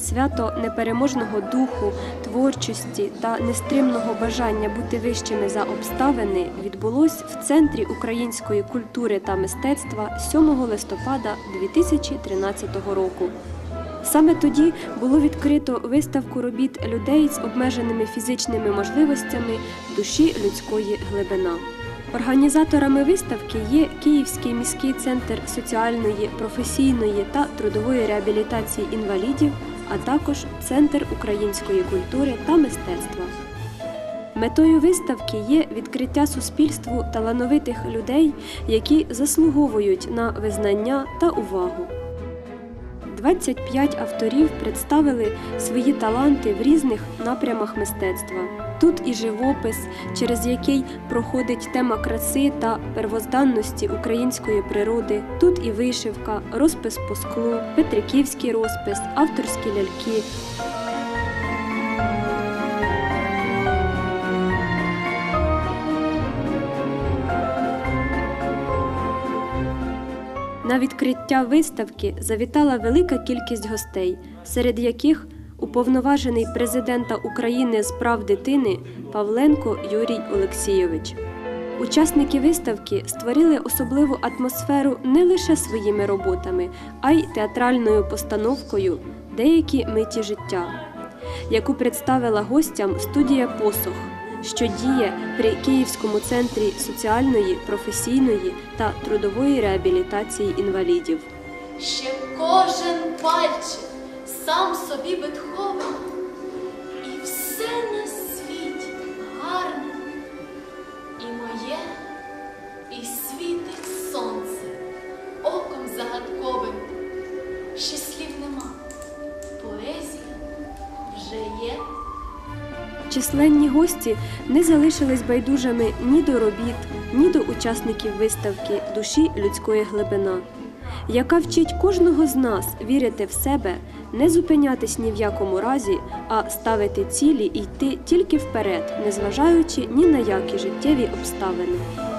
Свято непереможного духу, творчості та нестримного бажання бути вищими за обставини відбулось в Центрі української культури та мистецтва 7 листопада 2013 року. Саме тоді було відкрито виставку робіт людей з обмеженими фізичними можливостями душі людської глибина. Організаторами виставки є Київський міський центр соціальної, професійної та трудової реабілітації інвалідів, а також Центр української культури та мистецтва. Метою виставки є відкриття суспільству талановитих людей, які заслуговують на визнання та увагу. 25 авторів представили свої таланти в різних напрямах мистецтва. Тут і живопис, через який проходить тема краси та первозданності української природи. Тут і вишивка, розпис по склу, петриківський розпис, авторські ляльки. На відкриття виставки завітала велика кількість гостей, серед яких уповноважений президента України з прав дитини Павленко Юрій Олексійович. Учасники виставки створили особливу атмосферу не лише своїми роботами, а й театральною постановкою Деякі миті життя, яку представила гостям студія Посох, що діє при Київському центрі соціальної, професійної та трудової реабілітації інвалідів. Ще кожен пальчик сам собі Бетховен, і все на світі гарне, і моє, і світить сонце оком загадковим. Ще слів нема, поезія вже є. Численні гості не залишились байдужими ні до робіт, ні до учасників виставки душі людської глибина, яка вчить кожного з нас вірити в себе, не зупинятись ні в якому разі, а ставити цілі і йти тільки вперед, незважаючи ні на які життєві обставини.